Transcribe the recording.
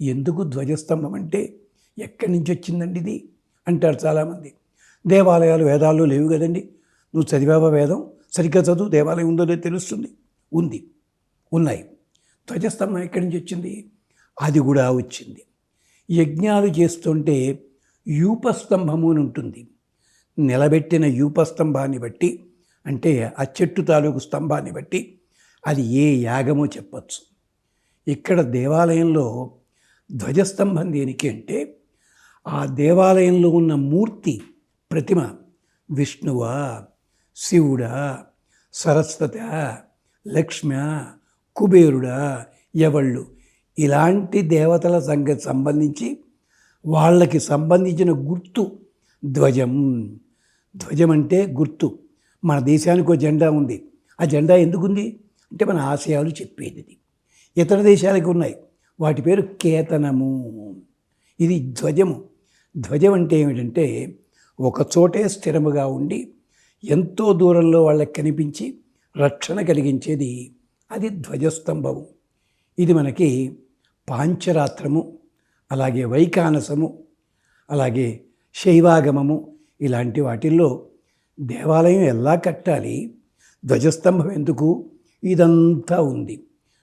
ఎందుకు ధ్వజస్తంభం అంటే ఎక్కడి నుంచి వచ్చిందండి ఇది? అంటారు చాలామంది. దేవాలయాలు వేదాల్లో లేవు కదండి. నువ్వు చదివావా వేదం? సరిగ్గా చదువు. దేవాలయం ఉందో లేదో తెలుస్తుంది. ఉంది. ఉన్నాయి. ధ్వజస్తంభం ఎక్కడి నుంచి వచ్చింది? అది కూడా వచ్చింది. యజ్ఞాలు చేస్తుంటే యూపస్తంభము అని ఉంటుంది. నిలబెట్టిన యూపస్తంభాన్ని బట్టి అంటే ఆ చెట్టు తాలూకు స్తంభాన్ని బట్టి అది ఏ యాగమో చెప్పచ్చు. ఇక్కడ దేవాలయంలో ధ్వజస్తంభం దేనికి అంటే ఆ దేవాలయంలో ఉన్న మూర్తి ప్రతిమ విష్ణువా శివుడా సరస్వత లక్ష్మ కుబేరుడా ఎవళ్ళు? ఇలాంటి దేవతల సంగతి సంబంధించి వాళ్ళకి సంబంధించిన గుర్తు ధ్వజం. ధ్వజం అంటే గుర్తు. మన దేశానికి ఒక జెండా ఉంది. ఆ జెండా ఎందుకుంది? అంటే మన ఆశయాలు చెప్పేది ఇతర దేశాలకు ఉన్నాయి. వాటి పేరు కేతనము. ఇది ధ్వజము. ధ్వజం అంటే ఏమిటంటే ఒక చోటే స్థిరముగా ఉండి ఎంతో దూరంలో వాళ్ళకి కనిపించి రక్షణ కలిగించేది అది ధ్వజస్తంభము. ఇది మనకి పాంచరాత్రము అలాగే వైకానసము అలాగే శైవాగమము ఇలాంటి వాటిల్లో దేవాలయం ఎలా కట్టాలి ధ్వజస్తంభం ఎందుకు? ఇదంతా ఉంది.